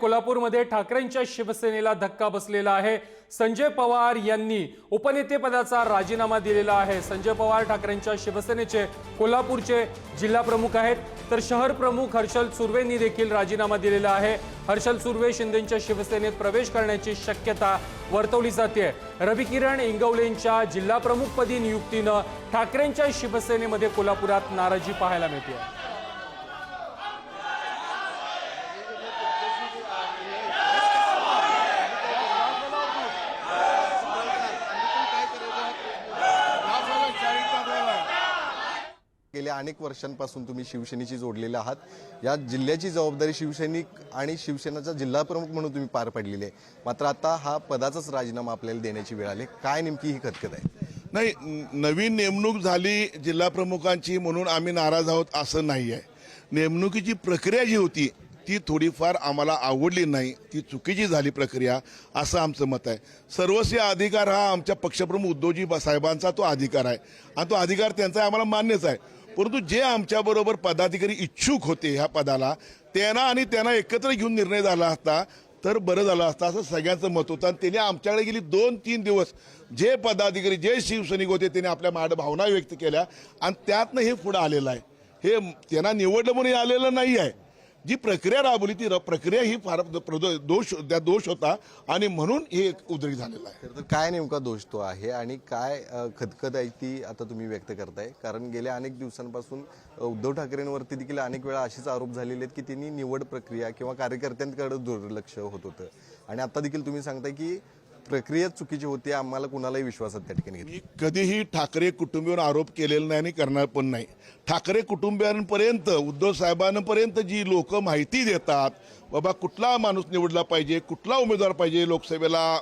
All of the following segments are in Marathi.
कोल्हापूरमध्ये ठाकरेंच्या शिवसेनेला धक्का बसलेला आहे. संजय पवार यांनी उपनेतेपदाचा राजीनामा दिलेला आहे. संजय पवार ठाकरेंच्या शिवसेनेचे कोल्हापूरचे जिल्हा प्रमुख आहेत. तर शहर प्रमुख हर्षल सुर्वेंनी देखील राजीनामा दिलेला आहे. हर्षल सुर्वे शिंदेच्या शिवसेनेत प्रवेश करण्याची शक्यता वर्तवली जाते. रवी किरण इंगवलेंच्या जिल्हा प्रमुखपदी नियुक्तीनं ठाकरेंच्या शिवसेनेमध्ये कोल्हापुरात नाराजी पाहायला मिळते. गेल्या अनेक वर्षांपासून तुम्ही शिवसेनेशी जोडलेले आहात. या जिल्ह्याची जबाबदारी शिवसैनिक आणि शिवसेनेचा जिल्हाप्रमुख म्हणून तुम्ही पार पडलेली आहे. मात्र आता हा पदाचाच राजीनामा आपल्याला देण्याची वेळ आली काय नेमकी ही खतखत आहे? नाही नवीन नेमणूक झाली जिल्हाप्रमुखांची म्हणून आम्ही नाराज आहोत असं नाही आहे. नेमणुकीची प्रक्रिया जी होती ती थोडीफार आम्हाला आवडली नाही. ती चुकीची झाली प्रक्रिया असं आमचं मत आहे. सर्वस्वी अधिकार हा आमच्या पक्षप्रमुख उद्धवजी बा- साहेबांचा तो अधिकार आहे. आणि तो अधिकार त्यांचा आम्हाला मान्यच आहे. परंतु जे आमच्याबरोबर पदाधिकारी इच्छुक होते ह्या पदाला त्यांना आणि त्यांना एकत्र घेऊन निर्णय झाला असता तर बरं झालं असतं असं सगळ्यांचं मत होतं. आणि त्यांनी आमच्याकडे गेली दोन तीन दिवस जे पदाधिकारी जे शिवसैनिक होते त्यांनी आपल्या माड भावना व्यक्त केल्या. आणि त्यातनं हे पुढं आलेलं आहे. हे त्यांना निवडलं म्हणून हे आलेलं नाही आहे जी प्रक्रिया राबवली ती र- प्रक्रिया ही फार प्रदो- दोष त्या दोष होता आणि म्हणून हे उद्रेक झालेला आहे. तर काय नेमका दोष तो आहे आणि काय खदखद आहे ती आता तुम्ही व्यक्त करताय. कारण गेल्या अनेक दिवसांपासून उद्धव ठाकरेंवरती देखील अनेक वेळा असेच आरोप झालेले आहेत की त्यांनी निवड प्रक्रिया किंवा कार्यकर्त्यांकडे दुर्लक्ष होत होतं. आणि आता देखील तुम्ही सांगताय की प्रक्रिया चुकीची होती आम्हाला कुणालाही विश्वासात त्या ठिकाणी मी कधीही ठाकरे कुटुंबीवर आरोप केलेला नाही आणि करणार पण नाही. ठाकरे कुटुंबियांपर्यंत उद्धव साहेबांपर्यंत जी लोक माहिती देतात बाबा कुठला माणूस निवडला पाहिजे कुठला उमेदवार पाहिजे लोकसभेला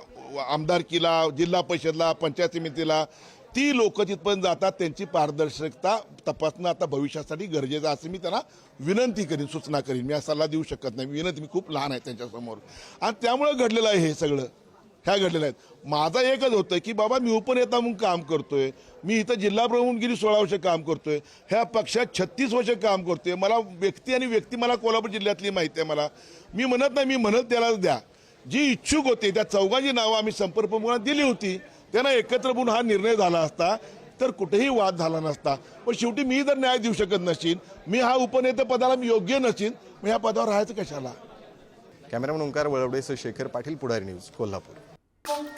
आमदारकीला जिल्हा परिषदला पंचायत समितीला ती लोक तिथपर्यंत जातात त्यांची पारदर्शकता तपासणं आता भविष्यासाठी गरजेचं असं मी त्यांना विनंती करीन सूचना करीन. मी हा सल्ला देऊ शकत नाही. विनंती मी खूप लहान आहे त्यांच्यासमोर. आणि त्यामुळं घडलेलं आहे हे सगळं. ह्या घडलेल्या आहेत. माझं एकच होतं की बाबा मी उपनेता म्हणून काम करतोय. मी इथं जिल्हा प्रमुख गेली सोळा वर्ष काम करतोय. ह्या पक्षात छत्तीस वर्ष काम करतोय. मला व्यक्ती आणि व्यक्ती मला कोल्हापूर जिल्ह्यातली माहिती आहे मला. मी म्हणत नाही मी म्हणत त्यालाच द्या. जी इच्छुक होते त्या चौघांची नावं आम्ही संपर्क प्रमुखांना दिली होती. त्यांना एकत्र म्हणून हा निर्णय झाला असता तर कुठेही वाद झाला नसता. पण शेवटी मी जर न्याय देऊ शकत नसीन मी हा उपनेते पदाला मी योग्य नसीन मग ह्या पदावर राहायचं कशाला? Cameraman Omkar वळवडेसह Shekhar Patil Pudhari news Kolhapur. Thank you.